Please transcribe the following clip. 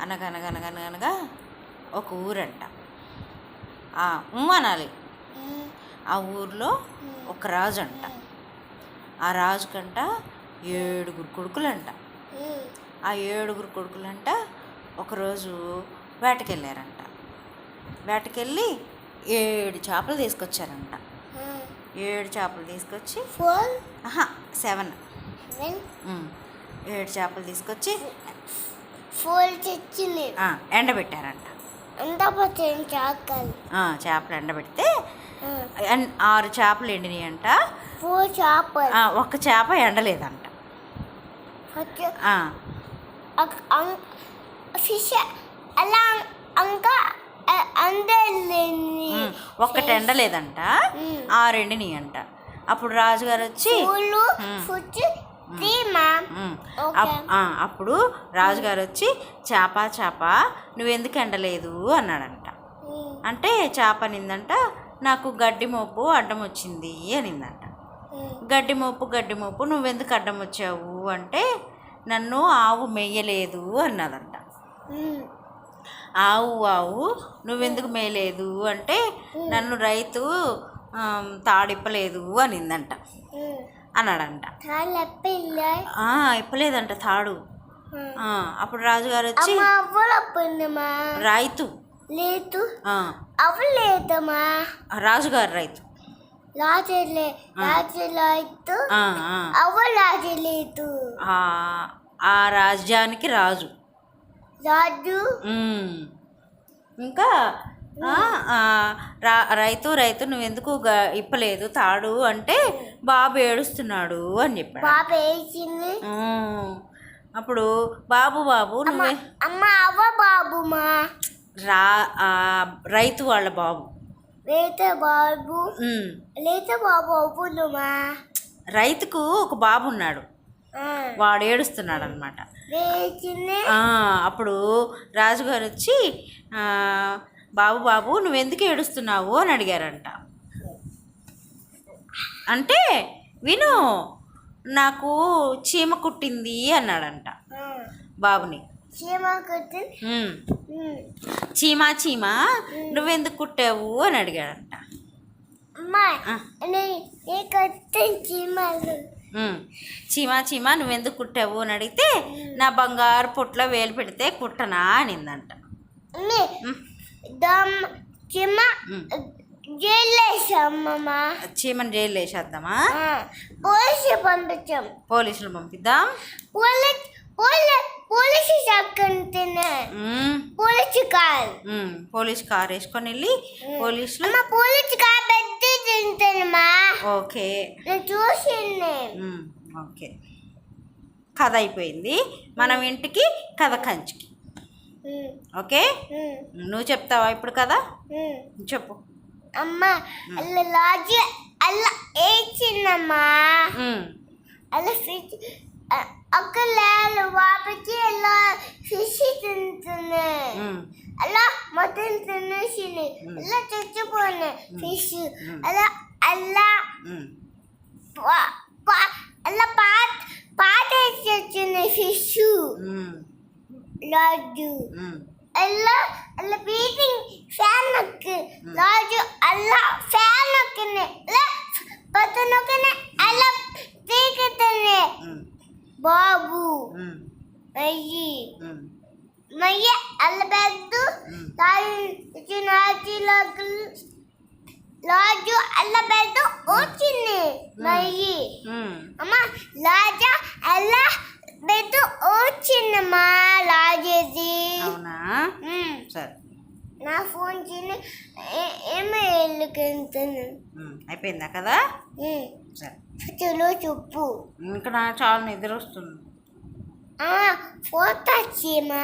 అనగనగనగనగనగా ఒక ఊరంట. అనాలి. ఆ ఊర్లో ఒక రాజు అంట ఆ రాజుకంట ఏడుగురు కొడుకులంట. ఆ ఏడుగురు కొడుకులంట ఒకరోజు వేటకెళ్ళారంట. వేటకెళ్ళి ఏడు చేపలు తీసుకొచ్చారంట. ఏడు చేపలు తీసుకొచ్చి సెవెన్. ఏడు చేపలు తీసుకొచ్చి ఎండబెట్టారంట. చేపలు ఎండబెడితే ఆరు చేపలు ఎండినాయి అంట ఒక్క చేప ఎండలేదంట. ఫిష్ అలా ఉమ్, ఒక్కటి ఎండలేదంట. ఆరు ఎండినాయి అంట అప్పుడు రాజుగారు వచ్చి అప్పుడు రాజుగారు వచ్చి చేప చేప నువ్వెందుకు ఎండలేదు అన్నాడంట అంటే చేప నిందంట నాకు గడ్డి మోపు అడ్డం వచ్చింది అనిందంట. గడ్డి మోపు గడ్డి మోపు నువ్వెందుకు అడ్డం వచ్చావు? అంటే నన్ను ఆవు మెయ్యలేదు అన్నదంట. ఆవు ఆవు నువ్వెందుకు మేయలేదు? అంటే నన్ను రైతు తాడిప్పలేదు అనిందంట. అన్నాడంట. ఇప్పలేదంట తాడు. అప్పుడు రాజుగారు వచ్చి రైతు. లేదు. ఆ, అవ్వలేదమ్మా. రాజుగారు రైతు. రాజలే రాజులైతు ఆ, రాజ్యానికి రాజు. రాజు. ఇంకా రా రైతు రైతు నువ్వెందుకు ఇప్పలేదు తాడు అంటే బాబు ఏడుస్తున్నాడు అని చెప్పాడు. బాబు. అప్పుడు బాబు బాబు నువ్వే. అమ్మ అవ్వ బాబుమా రా ఆ, రైతు వాళ్ళ బాబు. లేత బాబు. లేత బాబు అవ్వునుమా రైతుకు ఒక బాబు ఉన్నాడు. వాడు ఏడుస్తున్నాడు అనమాట అప్పుడు రాజుగారు వచ్చి బాబు బాబు నువ్వెందుకు ఏడుస్తున్నావు? అని అడిగారంట. అంటే విను నాకు చీమ కుట్టింది అన్నాడంట బాబుని. చీమ. చీమా చీమా నువ్వెందుకు కుట్టావు? అని అడిగాడంట. చీమా చీమా నువ్వెందుకు కుట్టావు? అని అడిగితే నా బంగారు పుట్లో వేలు పెడితే కుట్టనా? అనిందంట. చీమ ఉమ్. జైలేసమ్మమ్మా చీమని జైలు వేసేద్దామా పోలీసు పంపించాం. పోలీసులు పంపిద్దాం. Police police police చక్కంటేనే. Police car. Police car వేసుకొని వెళ్ళి పోలీసులు పోలీసు కార్ పెట్టి తింటానమ్మా. ఓకే. నేను చూసింది. ఓకే. కథ అయిపోయింది. మనం ఇంటికి కథ కంచికి. ఓకే? నువ్వు చెప్తావా ఇప్పుడు కదా. చెప్పు. అమ్మ లాజీ. అలా ఫిష్ ఒక లేలు వాపకి అలా ఫిష్ తింటుంది. అలా మొత్తం తినేసింది. అలా చచ్చిపోయినాయి ఫిష్. అలా అలా லாஜு. எல்லாம் அல்ல பீட்டிங் ஃபேனுக்கு. லாஜு எல்லாம் ஃபேனுக்குன்னு. பத்தனுக்குன்னு எல்லாம் தீக்கத்துன்னு பாபு. மய்யி மய்ய அல்ல பேத்து. Lodge Nachi lock. லாஜு அல்ல பேத்து ஓச்சின்னு மய்யி அம்மா லாஜா எல்லா பேத்து ஓச்சின்னு నా ఫోన్ చిన్న ఏమో ఎల్లుకెళ్తాను ఉమ్. అయిపోయిందా కదా? సరే. చలో చెప్పు. ఇంకా చాలా నిద్ర వస్తుంది. ఫోటో చీమా.